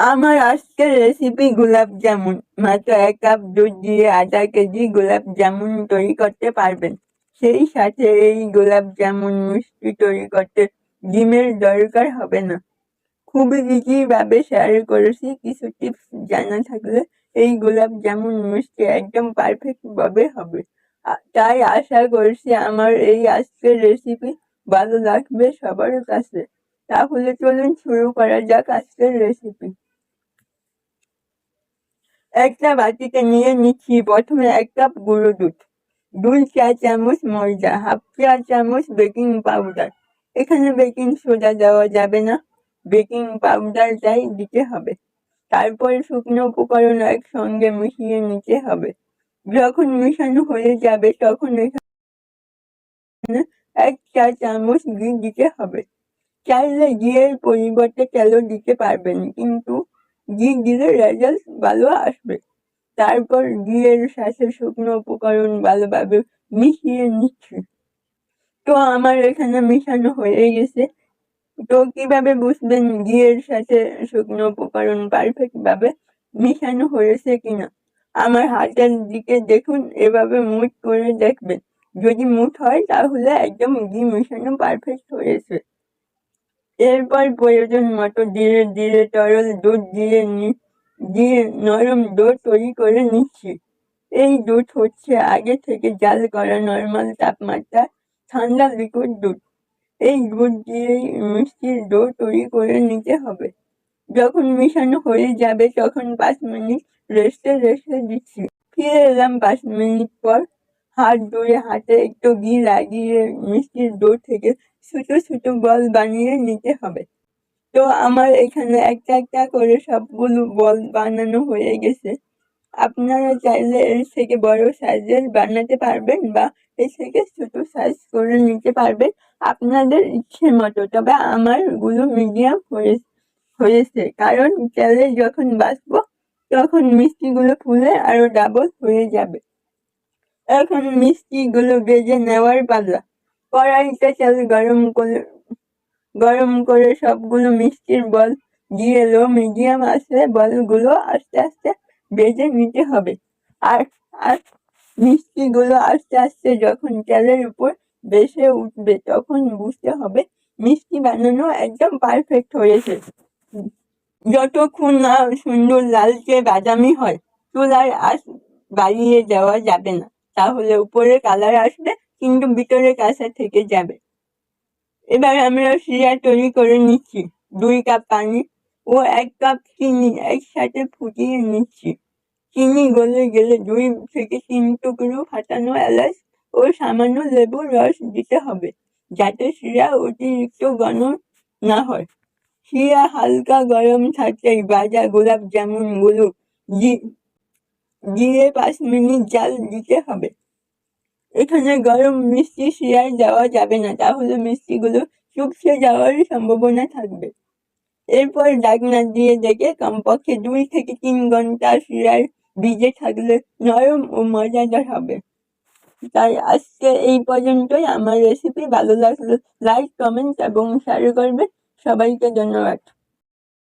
আমার আজকের রেসিপি গোলাপ জামুন। মাত্র এক কাপ দুধ দিয়ে আধা কেজি গোলাপ জামুন তৈরি করতে পারবেন। সেই সাথে এই গোলাপ জামুন মিষ্টি তৈরি করতে ডিমের দরকার হবে না। খুবই ইজি ভাবে শেয়ার করেছি। কিছু টিপস জানা থাকলে এই গোলাপ জামুন মিষ্টি একদম পারফেক্ট ভাবে হবে। তাই আশা করছি আমার এই আজকের রেসিপি ভালো লাগবে সবার কাছে। তাহলে চলুন শুরু করা যাক আজকের রেসিপি একটা বাটিতে নিয়ে নিচ্ছি প্রথমে এক কাপ গুঁড়ো দুধ দুই চা চামচ ময়দা হাফ চা চামচ বেকিং পাউডার এখানে বেকিং সোডা দেওয়া যাবে না বেকিং পাউডারটাই দিতে হবে তারপর শুকনো উপকরণ একসঙ্গে মিশিয়ে নিতে হবে যখন মিশানো হয়ে যাবে তখন এখানে এক চা চামচ ঘি দিতে হবে চাইলে ঘিয়ের পরিবর্তে তেলও দিতে পারবেন কিন্তু ঘি দিলে রেজাল্ট ভালো আসবে। তারপর ঘিয়ের সাথে শুকনো উপকরণ ভালোভাবে মিশিয়ে নিচ্ছি। তো আমার এখানে মিশানো হয়ে গেছে। তো কীভাবে বুঝবেন ঘিয়ের সাথে শুকনো উপকরণ পারফেক্ট ভাবে মিশানো হয়েছে কিনা? আমার হাতের দিকে দেখুন, এভাবে মুঠ করে দেখবেন। যদি মুঠ হয়, তাহলে একদম ঘি মিশানো পারফেক্ট হয়েছে। এরপর প্রয়োজন মতো ধীরে ধীরে তরল দুধ দিয়ে নি, দিয়ে নরম দুধ তৈরি করে নিচ্ছি। এই দুধ হচ্ছে আগে থেকে জাল করা নর্মাল তাপমাত্রা, ঠান্ডা লিকুইড দুধ। এই দুধ দিয়েই মিষ্টির ডো তৈরি করে নিতে হবে। যখন মিশানো হয়ে যাবে তখন পাঁচ মিনিট রেস্টে রেখে দিচ্ছি। ফিরে এলাম পাঁচ মিনিট পর। হাত ধুয়ে হাতে একটু ঘি লাগিয়ে মিষ্টির ডো থেকে ছোটো ছোটো বল বানিয়ে নিতে হবে। তো আমার এখানে একটা একটা করে সবগুলো বল বানানো হয়ে গেছে। আপনারা চাইলে এর থেকে বড় সাইজের বানাতে পারবেন বা এর থেকে ছোট সাইজ করে নিতে পারবেন। আপনাদের ইচ্ছে মতো, তবে আমারগুলো মিডিয়াম হয়ে, হয়েছে। কারণ তেলে যখন বাঁচবো তখন মিষ্টিগুলো ফুলে আরও ডাবল হয়ে যাবে। এখন মিষ্টিগুলো ভেজে নেওয়ার পালা। কড়াইতে তেল গরম করে গরম করে সবগুলো মিষ্টির বল দিয়ে লো মিডিয়াম আছে, বলগুলো আস্তে আস্তে ভেজে নিতে হবে। আর আর মিষ্টিগুলো আস্তে আস্তে যখন তেলের উপর ভেসে উঠবে তখন বুঝতে হবে মিষ্টি বানানো একদম পারফেক্ট হয়েছে। যতক্ষণ না সুন্দর লালচে বাদামি হয় চুলার আঁচ বাড়িয়ে দেওয়া যাবে না। তাহলে উপরে কালার আসবে, কিন্তু ভিতরে কাঁচা থেকে যাবে। এবার আমরা সিরা তৈরি করে নিচ্ছি। দুই কাপ পানি ও এক কাপ চিনি একসাথে ফুটিয়ে নিচ্ছি। চিনি গলে গেলে দুই থেকে তিন টুকরো ফাটানো এলাচ ও সামান্য লেবুর রস দিতে হবে, যাতে শিরা অতিরিক্ত ঘন না হয়। শিরা হালকা গরম থাকতেই বাজা গোলাপ জামুনগুলো দিয়ে পাঁচ মিনিট জাল দিতে হবে। এখানে গরম মিষ্টি শিরায় দেওয়া যাবে না, তাহলে মিষ্টিগুলো চুপসে যাওয়ার সম্ভাবনা থাকবে। এরপর ঢাকনা দিয়ে দেখে কমপক্ষে দুই থেকে তিন ঘণ্টা শিরায় ভিজে থাকলে নরম ও মজাদার হবে। তাই আজকে এই পর্যন্তই। আমার রেসিপি ভালো লাগল লাইক কমেন্ট এবং শেয়ার করবে সবাইকে ধন্যবাদ।